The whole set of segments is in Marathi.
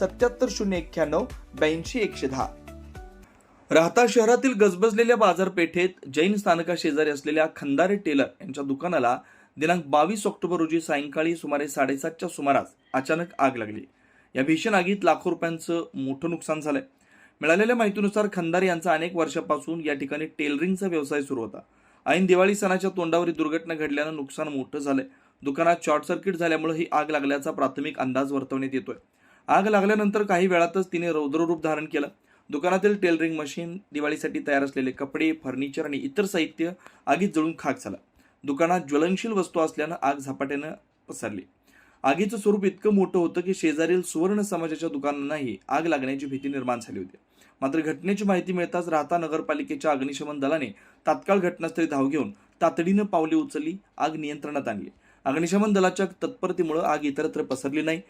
सत्याहत्तर शून्य एक्क्याण्णव ब्याऐंशी एकशे दहा. राहता शहरातील गजबजलेल्या बाजारपेठेत जैन स्थानका शेजारी असलेल्या खंदारे टेलर यांच्या दुकानाला दिनांक बावीस ऑक्टोबर रोजी सायंकाळी सुमारे साडेसातच्या सुमारास अचानक आग लागली. या भीषण आगीत लाखो रुपयांचं मोठं नुकसान झालंय. मिळालेल्या माहितीनुसार खंदारे यांचा अनेक वर्षापासून या ठिकाणी टेलरिंगचा व्यवसाय सुरू होता. ऐन दिवाळी सणाच्या तोंडावर ही दुर्घटना घडल्यानं नुकसान मोठं झालंय. दुकानात शॉर्ट सर्किट झाल्यामुळे ही आग लागल्याचा प्राथमिक अंदाज वर्तवण्यात येतोय. आग लागल्यानंतर काही वेळातच तिने रौद्ररूप धारण केलं. दुकानातील टेलरिंग मशीन दिवाळीसाठी तयार असलेले कपडे फर्निचर आणि इतर साहित्य आगीत जळून खाक झालं. दुकानात ज्वलनशील वस्तू असल्यानं आग झपाट्यानं पसरली. आगीचं स्वरूप इतकं मोठं होतं की शेजारील सुवर्ण समाजाच्या दुकानांनाही आग लागण्याची भीती निर्माण झाली होती. मात्र घटनेची माहिती मिळताच राहता नगरपालिकेच्या अग्निशमन दलाने तात्काळ घटनास्थळी धाव घेऊन तातडीनं पावले उचलली आग नियंत्रणात आणली. अग्निशमन दलाच्या तत्परतेमुळे आग इतरत्र पसरली नाही.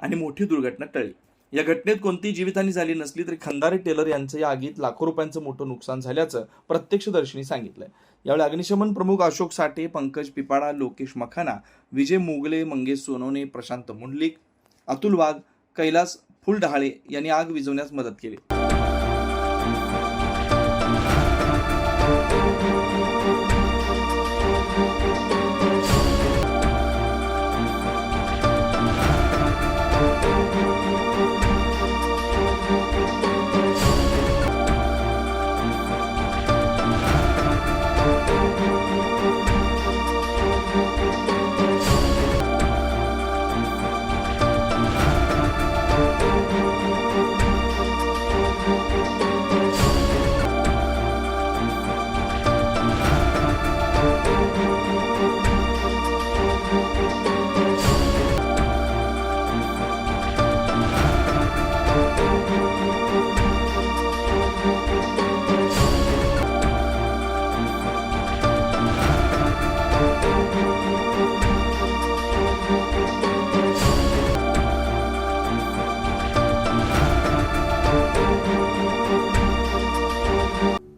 आणि मोठी दुर्घटना टळली. या घटनेत कोणतीही जीवितहानी झाली नसली तरी खंदारे टेलर यांचं या आगीत लाखो रुपयांचं मोठं नुकसान झाल्याचं प्रत्यक्षदर्शींनी सांगितलंय. यावेळी अग्निशमन प्रमुख अशोक साठे पंकज पिपाडा लोकेश मखाना विजय मोगले मंगेश सोनवणे प्रशांत मुंडलिक अतुल वाघ कैलास फुलडहाळे यांनी आग विझवण्यास मदत केली.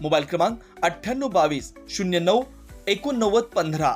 मोबाईल क्रमांक अठ्ठ्याण्णव बावीस शून्य नऊ एकोणनव्वद पंधरा.